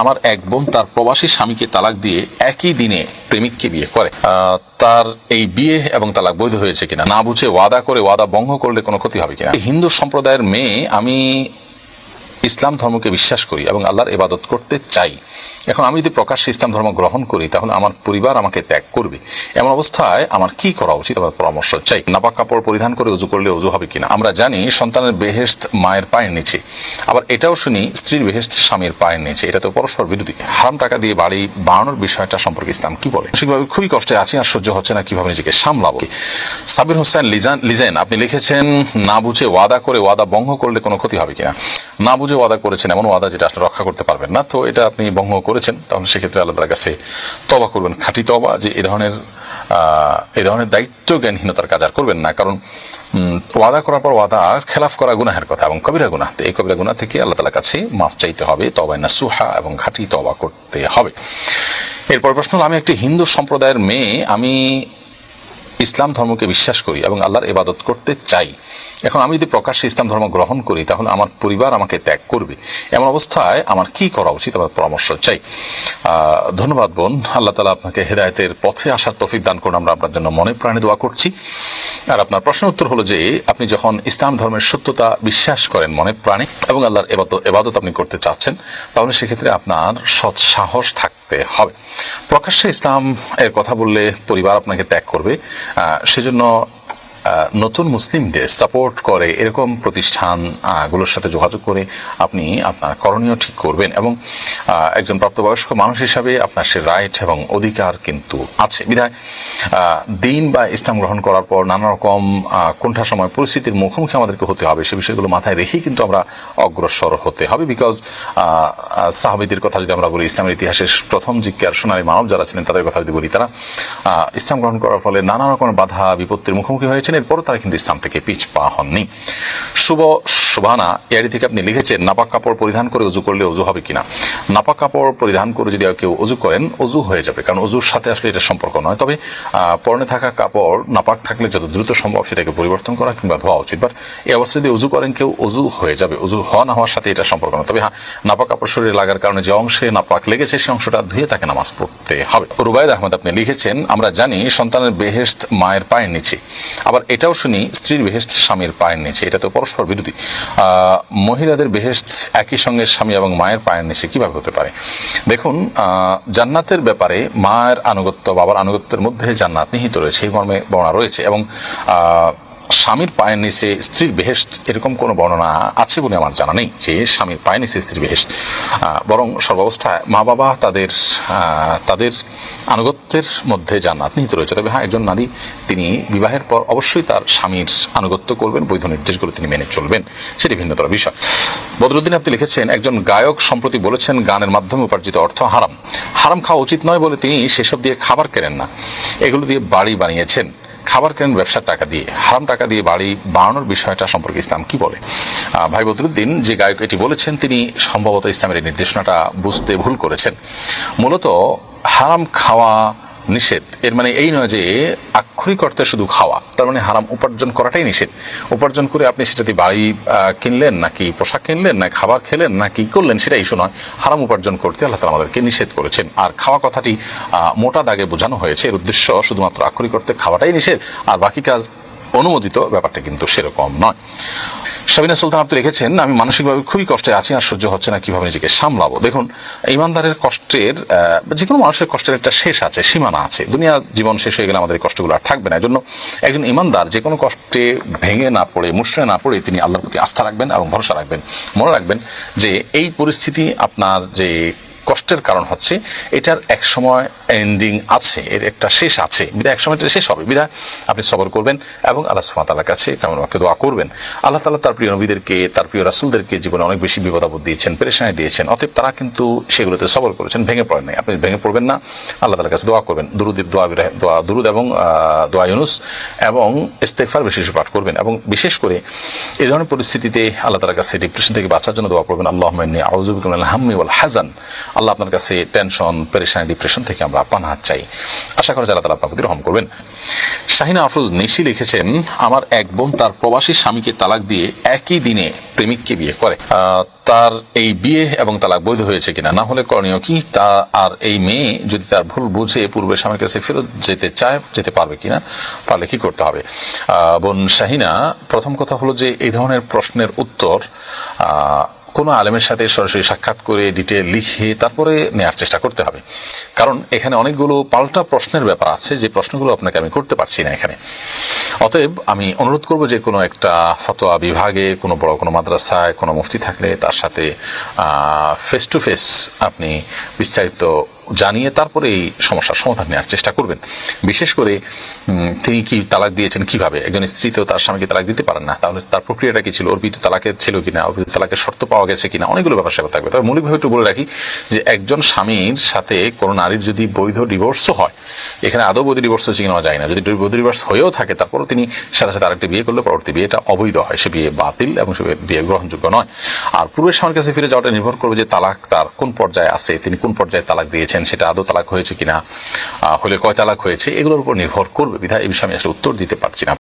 আমার এক বোন তার প্রবাসী স্বামীকে তালাক দিয়ে একই দিনে প্রেমিককে বিয়ে করে। তার এই বিয়ে এবং তালাক বৈধ হয়েছে কিনা না বুঝে ওয়াদা করে ওয়াদা ভঙ্গ করলে কোনো ক্ষতি হবে কিনা? হিন্দু সম্প্রদায়ের মেয়ে, আমি ইসলাম ধর্মকে বিশ্বাস করি এবং আল্লাহর ইবাদত করতে চাই। এখন আমি যদি প্রকাশ্যে ইসলাম ধর্ম গ্রহণ করি, তাহলে আমার পরিবার আমাকে ত্যাগ করবে। এমন অবস্থায় আমার কি করা উচিত? আমার পরামর্শ চাই। নাপাক কাপড় পরিধান করে উজু করলে উজু হবে কিনা? আমরা জানি সন্তানের বেহেস্ত মায়ের পায়ের নিচে। আবার এটাও শুনি, স্ত্রীর বেহেস্ত স্বামীর পায়ের নিচে। এটা তো পরস্পর বিরোধী। হারাম টাকা দিয়ে বাড়ি বাড়ানোর বিষয়টা সম্পর্কে ইসলাম কি বলে? মানসিকভাবে খুবই কষ্টে আছি আর সহ্য হচ্ছে না কীভাবে নিজেকে সামলাবো। সাবির হোসেন লিজান লিজেন, আপনি লিখেছেন, না বুঝে ওয়াদা করে ওয়াদা ভঙ্গ করলে কোনো ক্ষতি হবে কিনা? না বুঝে ওয়াদা করেছেন এমন ওয়াদা যেটা আপনি রক্ষা করতে পারবেন না। তো এটা আপনি ভঙ্গ করেছেন তাহলে সেক্ষেত্রে আল্লাহর কাছে তবা করবেন খাঁটি তবা যে এ ধরনের এ ধরনের দায়িত্ব জ্ঞানহীনতার কাজ আর করবেন না। কারণ ওয়াদা করার পর ওয়াদা খেলাফ করা গুনাহের কথা এবং কবিরা গুনাহ। তো এই কবিরা গুনাহ থেকে আল্লাহ তালার কাছে মাফ চাইতে হবে তবাই না সুহা এবং খাঁটি তবা করতে হবে। এরপর প্রশ্ন হলো, আমি একটি হিন্দু সম্প্রদায়ের মেয়ে আমি ইসলাম ধর্মকে বিশ্বাস করি এবং আল্লাহর ইবাদত করতে চাই। এখন আমি যদি প্রকাশ্যে ইসলাম ধর্ম গ্রহণ করি, তাহলে আমার পরিবার আমাকে ত্যাগ করবে। এমন অবস্থায় আমার কি করা উচিত? আমার পরামর্শ চাই। ধন্যবাদ বোন। আল্লাহ তালা আপনাকে হেদায়তের পথে আসার তফিক দান করুন। আমরা আপনার জন্য মনে প্রাণে দোয়া করছি। আর আপনার প্রশ্নের উত্তর হলো যে, আপনি যখন ইসলাম ধর্মের সত্যতা বিশ্বাস করেন মনে প্রাণে এবং আল্লাহর এবাদত আপনি করতে চাচ্ছেন, তাহলে সেক্ষেত্রে আপনার সৎ সাহস থাকতে হবে। প্রকাশ্যে ইসলাম এর কথা বললে পরিবার আপনাকে ত্যাগ করবে। সেজন্য নতুন মুসলিমদের সাপোর্ট করে এরকম প্রতিষ্ঠানগুলোর সাথে যোগাযোগ করে আপনি আপনার করণীয় ঠিক করবেন এবং একজন প্রাপ্তবয়স্ক মানুষ হিসাবে আপনার সে রাইট এবং অধিকার কিন্তু আছে। বিধায় দিন বা ইসলাম গ্রহণ করার পর নানা রকম কোনটা সময় পরিস্থিতির মুখোমুখি আমাদেরকে হতে হবে। সে বিষয়গুলো মাথায় রেখেই কিন্তু আমরা অগ্রসর হতে হবে বিকজ সাহাবিদের কথা যদি আমরা বলি, ইসলামের ইতিহাসের প্রথম জিজ্ঞার সোনালী মানব যারা ছিলেন তাদের কথা যদি বলি, তারা ইসলাম গ্রহণ করার ফলে নানা রকমের বাধা, বিপত্তির মুখোমুখি হয়েছেন এরপরও তারা কিন্তু ইসলাম থেকে পিছ পা হননি। শুভ শুভানা এয়ারি থেকে আপনি লিখেছেন, নাপাক কাপড় পরিধান করে উজু করলে উজু হবে কিনা? নাপাক কাপড় পরিধান করে যদি কেউ উজু করেন, উজু হয়ে যাবে, কারণ উজুর সাথে আসলে এটা সম্পর্ক নয়। তবে পরনে থাকা কাপড় নাপাক থাকলে যত দ্রুত সম্ভব সেটাকে পরিবর্তন করা কিংবা ধোয়া উচিত। বাট এই অবস্থায় যদি উজু করেন, কেউ উজু হয়ে যাবে, উজু হওয়া না হওয়ার সাথে এটা সম্পর্ক নয়। তবে হ্যাঁ নাপাক কাপড় শরীরে লাগার কারণে যে অংশে নাপাক লেগেছে, সে অংশটা ধুয়ে তাকে নামাজ পড়তে হবে। রুবায়দ আহমেদ আপনি লিখেছেন, আমরা জানি সন্তানের বেহেস্ত মায়ের পায়ের নিচে। আবার এটাও শুনি, স্ত্রীর বেহেস্ত স্বামীর পায়ের নিচে। এটা তো পরস্পর বিরোধী। মহিলাদের বেহেস্ত একই সঙ্গে স্বামী এবং মায়ের পায়ের নিচে কীভাবে হতে পারে? দেখুন জান্নাতের ব্যাপারে মায়ের আনুগত্য, বাবার আনুগত্যের মধ্যে জান্নাত নিহিত রয়েছে, এই মর্মে বর্ণনা রয়েছে এবং স্বামীর পায়ের নিচে স্ত্রীর বেহেস্ট এরকম কোনো বর্ণনা আছে বলে আমার জানা নেই যে স্বামীর পায়ের নিচে স্ত্রীর বেহেস্ট বরং সর্বাবস্থায় মা বাবা তাদের তাদের আনুগত্যের মধ্যে জান্নাত নিহিত রয়েছে। তবে হ্যাঁ একজন নারী তিনি বিবাহের পর অবশ্যই তার স্বামীর আনুগত্য করবেন, বৈধ নির্দেশগুলো তিনি মেনে চলবেন। সেটি ভিন্নতর বিষয়। বদরুদ্দিন আপনি লিখেছেন, একজন গায়ক সম্প্রতি বলেছেন, গানের মাধ্যমে উপার্জিত অর্থ হারাম। হারাম খাওয়া উচিত নয় বলে তিনি সেসব দিয়ে খাবার কেনেন না। এগুলো দিয়ে বাড়ি বানিয়েছেন। খাবার কেন ব্যবসার টাকা দিয়ে? হারাম টাকা দিয়ে বাড়ি বানানোর বিষয়টা সম্পর্কে ইসলাম কি বলে? ভাই বদরুদ্দিন, যে গায়ক এটি বলেছেন, তিনি সম্ভবত ইসলামের এই নির্দেশনাটা বুঝতে ভুল করেছেন। মূলত হারাম খাওয়া নিষেধ। এর মানে এই নয় যে আক্ষরিক অর্থে শুধু খাওয়া। তার মানে হারাম উপার্জন করাটাই নিষেধ। উপার্জন করে আপনি সেটাতে বাড়ি কিনলেন, নাকি পোশাক কিনলেন না খাবার খেলেন না কি করলেন, সেটা ইস্যু নয়। হারাম উপার্জন করতে আল্লাহ তালা আমাদেরকে নিষেধ করেছেন। আর খাওয়া কথাটি মোটা দাগে বোঝানো হয়েছে। এর উদ্দেশ্য শুধুমাত্র আক্ষরিক অর্থে খাওয়াটাই নিষেধ। আর বাকি কাজ অনুমোদিত ব্যাপারটা কিন্তু সেরকম নয়। সাবিনা সুলতান, আপনি রেখেছেন আমি মানসিকভাবে খুবই কষ্টে আছি আর সহ্য হচ্ছে না, কীভাবে নিজেকে সামলাবো? দেখুন, ইমানদারের কষ্টের যে কোনো মানুষের কষ্টের একটা শেষ আছে, সীমানা আছে। দুনিয়া জীবন শেষ হয়ে গেলে আমাদের কষ্টগুলো আর থাকবে না। এই জন্য একজন ইমানদার যে কোনো কষ্টে ভেঙে না পড়ে মুশড়ে না পড়ে, তিনি আল্লাহর প্রতি আস্থা রাখবেন এবং ভরসা রাখবেন। মনে রাখবেন যে এই পরিস্থিতি আপনার যে কষ্টের কারণ হচ্ছে এটার এক সময় এন্ডিং আছে, এর একটা শেষ আছে। বিদায়, এক সময় এটা শেষ হবে। বিদায়, আপনি সবর করবেন এবং আল্লাহ সুমাতালার কাছে কেমন আমাকে দোয়া করবেন। আল্লাহ তালা তার প্রিয় নবীদেরকে, তার প্রিয় রাসুলদেরকে জীবনে অনেক বেশি বিপদাবোধ দিয়েছেন, পেরেশানি দিয়েছেন। অতএব তারা কিন্তু সেগুলোতে সবর করেছেন, ভেঙে পড়েন নাই। আপনি ভেঙে পড়বেন না। আল্লাহ তালার কাছে দোয়া করবেন। দুরুদের দোয়া দোয়া দুরুদ এবং দোয়া ইউনুস এবং ইস্তেকফার বেশি বেশি পাঠ করবেন এবং বিশেষ করে এই ধরনের পরিস্থিতিতে আল্লাহ তালার কাছে ডিপ্রেশন থেকে বাঁচার জন্য দোয়া করবেন। আল্লাহ আউজুবিকুল হাম্মি ওয়াল হাজান আল্লাহ আপনার কাছে টেনশন পেরেশানি ডিপ্রেশন থেকে আমরা পানাহাত চাই। আশা করা যারা তারা আপনার প্রতি রহম করবেন। শাহিনা আফরোজ নিশি লিখেছেন, আমার এক বোন তার প্রবাসী স্বামীকে তালাক দিয়ে একই দিনে প্রেমিককে বিয়ে করে। তার এই বিয়ে এবং তালাক বৈধ হয়েছে কিনা না হলে করণীয় কি? তা আর এই মেয়ে যদি তার ভুল বুঝে পূর্বের স্বামীর কাছে ফেরত যেতে চায়, যেতে পারবে কিনা, পারলে কি করতে হবে? বোন শাহিনা, প্রথম কথা হলো যে এই ধরনের প্রশ্নের উত্তর কোনো আলেমের সাথে সরাসরি সাক্ষাৎ করে ডিটেল লিখে তারপরে নেওয়ার চেষ্টা করতে হবে। কারণ এখানে অনেকগুলো পাল্টা প্রশ্নের ব্যাপার আছে, যে প্রশ্নগুলো আপনাকে আমি করতে পারছি না এখানে। অতএব আমি অনুরোধ করব যে কোনো একটা ফতোয়া বিভাগে, কোনো বড় কোনো মাদ্রাসায় কোনো মুফতি থাকলে তার সাথে ফেস টু ফেস আপনি বিস্তারিত জানিয়ে তারপরে এই সমস্যার সমাধান নেওয়ার চেষ্টা করবেন। বিশেষ করে তিনি কি তালাক দিয়েছেন কীভাবে? একজন স্ত্রী তো তার স্বামীকে তালাক দিতে পারেন না। তাহলে তার প্রক্রিয়াটা কি ছিল? অর্পিত তালাকের ছিল কিনা? অর্পিত তালাকের শর্ত পাওয়া গেছে কিনা? অনেকগুলো ব্যাপার স্যাপার থাকবে। তবে মৌলিকভাবে একটু বলে রাখি যে একজন স্বামীর সাথে কোনো নারীর যদি বৈধ ডিভোর্সও হয়, এখানে আদৌ বৈধ ডিভোর্স হচ্ছে কিনা যায় না। যদি বৈধ ডিভোর্স হয়েও থাকে, তারপরও তিনি সাথে সাথে আরেকটি বিয়ে করলে পরবর্তী বিয়েটা অবৈধ হয়। সে বিয়ে বাতিল এবং সে বিয়ে গ্রহণযোগ্য নয়। আর পূর্বের স্বামীর কাছে ফিরে যাওয়াটা নির্ভর করবে যে তালাক তার কোন পর্যায়ে আছে, তিনি কোন পর্যায়ে তালাক দিয়েছেন। সেটা আদৌ তালাক হয়েছে কিনা হলে কয় তালাক হয়েছে, এগুলোর উপর নির্ভর করবে বিধায় এই বিষয়ে আমি আসলে উত্তর দিতে পারছি না।